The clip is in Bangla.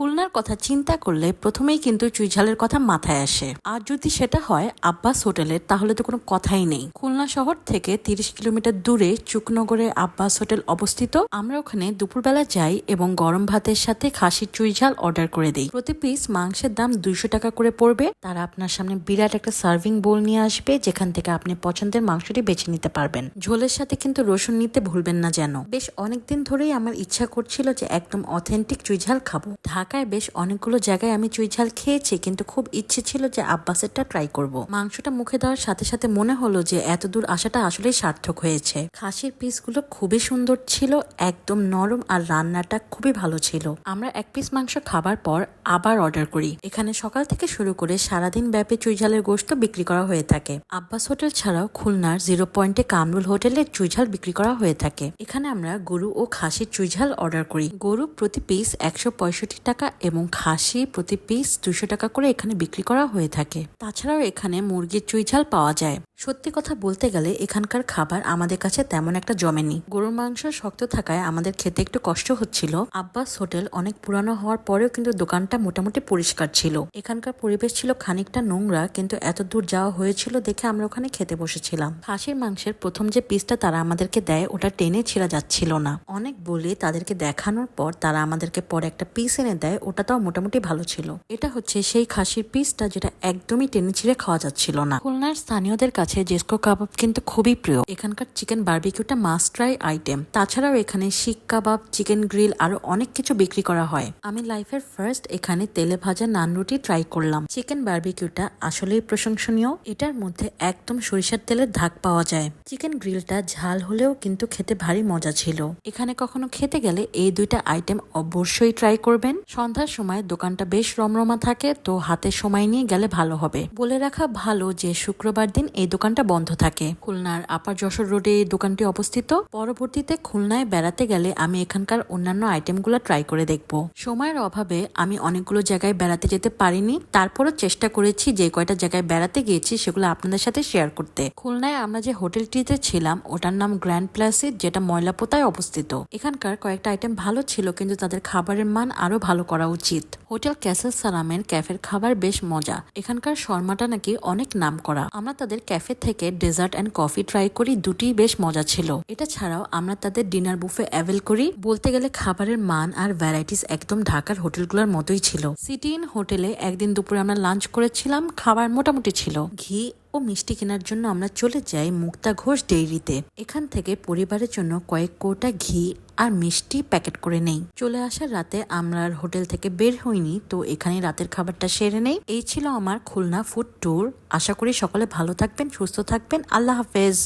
খুলনার কথা চিন্তা করলে প্রথমেই কিন্তু চুইঝালের কথা মাথায় আসে। আর যদি সেটা হয় আব্বাস হোটেলের তাহলে তো কোনো কথাই নেই। খুলনা শহর থেকে তিরিশ কিলোমিটার দূরে চুকনগরে আব্বাস হোটেল অবস্থিত। আমরা ওখানে দুপুরবেলা যাই এবং গরম ভাতের সাথে খাসির চুইঝাল অর্ডার করে দিই। প্রতি পিস মাংসের দাম দুইশো টাকা করে পড়বে। তারা আপনার সামনে বিরাট একটা সার্ভিং বোল নিয়ে আসবে, যেখান থেকে আপনি পছন্দের মাংসটি বেছে নিতে পারবেন। ঝোলের সাথে কিন্তু রসুন নিতে ভুলবেন না যেন। বেশ অনেকদিন ধরেই আমার ইচ্ছা করছিল যে একদম অথেন্টিক চুইঝাল খাব। ঢাকায় বেশ অনেকগুলো জায়গায় আমি চুইঝাল খেয়েছি, কিন্তু খুব ইচ্ছে ছিল যে আব্বাসেরটা ট্রাই করব। মাংসটা মুখে দেওয়ার সাথে সাথে মনে হলো যে এত দূর আসাটা আসলেই সার্থক হয়েছে। খাসির পিসগুলো খুবই সুন্দর ছিল, একদম নরম আর রান্নাটা খুবই ভালো ছিল। আমরা এক পিস মাংস খাবার পর আবার অর্ডার করি। এখানে সকাল থেকে শুরু করে সারাদিন ব্যাপী চুইঝালের গোশত বিক্রি করা হয়ে থাকে। আব্বাস হোটেল ছাড়াও খুলনার জিরো পয়েন্টে কামরুল হোটেলে চুইঝাল বিক্রি করা হয়ে থাকে। এখানে আমরা গরু ও খাসির চুইঝাল অর্ডার করি। গরু প্রতি পিস একশো পঁয়ষট্টি টাকা এবং খাসি প্রতি পিস দুশো টাকা করে এখানে বিক্রি করা হয়ে থাকে। তাছাড়াও এখানে মুরগির চুইঝাল পাওয়া যায়। সত্যি কথা বলতে গেলে এখানকার খাবার আমাদের কাছে তেমন একটা জমেনি। গরুর মাংস শক্ত থাকায় আমাদের খেতে একটু কষ্ট হচ্ছিল। আব্বাস হোটেল অনেক পুরানো হওয়ার পরেও কিন্তু দোকানটা মোটামুটি পরিষ্কার ছিল। এখানকার পরিবেশ ছিল খানিকটা নোংরা, কিন্তু এত দূর যাওয়া হয়েছিল দেখে আমরা ওখানে খেতে বসেছিলাম। খাসির মাংসের প্রথম যে পিসটা তারা আমাদেরকে দেয়, ওটা টেনে ছিঁড়া যাচ্ছিল না। অনেক বলে তাদেরকে দেখানোর পর তারা আমাদেরকে পরে একটা পিস এনে দেয়, ওটাটাও মোটামুটি ভালো ছিল। এটা হচ্ছে সেই খাসির পিসটা যেটা একদমই টেনে ছিঁড়ে খাওয়া যাচ্ছিল না। খুলনার স্থানীয়দের কাছে জেসকো কাবাব কিন্তু খুবই প্রিয়। এখানকার চিকেন বার্বিকিউটা মাস্ট ট্রাই আইটেম তাছাড়াও এখানে শিক কাবাব, চিকেন গ্রিল আরও অনেক কিছু বিক্রি করা হয়। আমি লাইফের ফার্স্ট এখানে তেলে ভাজা নান রুটি ট্রাই করলাম। চিকেন বার্বিকিউটা আসলেই প্রশংসনীয়। এটার মধ্যে একদম সরিষার তেলের ধাক পাওয়া যায়। চিকেন গ্রিলটা ঝাল হলেও কিন্তু খেতে ভারী মজা ছিল। এখানে কখনো খেতে গেলে এই দুইটা আইটেম অবশ্যই ট্রাই করবেন। সন্ধ্যার সময় দোকানটা বেশ রমরমা থাকে, তো হাতে সময় নিয়ে গেলে ভালো হবে। বলে রাখা ভালো যে শুক্রবার দিন এই দোকানটা বন্ধ থাকে। খুলনার আপার যশোর রোডে এই দোকানটি অবস্থিত। পরবর্তীতে খুলনায় বেড়াতে গেলে আমি এখানকার অন্যান্য আইটেমগুলো ট্রাই করে দেখব। সময়ের অভাবে আমি অনেকগুলো জায়গায় বেড়াতে যেতে পারিনি। তারপরও চেষ্টা করেছি যে কয়টা জায়গায় বেড়াতে গিয়েছি সেগুলো আপনাদের সাথে শেয়ার করতে। খুলনায় আমরা যে হোটেলটিতে ছিলাম, ওটার নাম গ্র্যান্ড প্লাসিড যেটা ময়লাপোতায় অবস্থিত। এখানকার কয়েকটা আইটেম ভালো ছিল, কিন্তু তাদের খাবারের মান আরও ভালো করা উচিত। হোটেল ক্যাসেল সালামের ক্যাফের খাবার বেশ মজা। এখানকার শর্মাটা নাকি অনেক নাম করা আমরা তাদের ক্যাফে থেকে ডেজার্ট অ্যান্ড কফি ট্রাই করি দুটি বেশ মজা ছিল। এটা ছাড়াও আমরা তাদের ডিনার বুফে অ্যাভেল করি। বলতে গেলে খাবারের মান আর ভ্যারাইটিস একদম ঢাকার হোটেলগুলোর মতোই ছিল। সিটি ইন হোটেলে একদিন দুপুরে আমরা লাঞ্চ করেছিলাম, খাবার মোটামুটি ছিল। ঘি ও মিষ্টি কেনার জন্য আমরা চলে যাই মুক্তা ঘোষ ডেইরিতে। এখান থেকে পরিবারের জন্য কয়েক কোটা ঘি আর মিষ্টি প্যাকেট করে নেই। চলে আসার রাতে আমরা আর হোটেল থেকে বের হইনি, তো এখানে রাতের খাবারটা সেরে নেই। এই ছিল আমার খুলনা ফুড ট্যুর আশা করি সকলে ভালো থাকবেন, সুস্থ থাকবেন। আল্লাহ হাফেজ।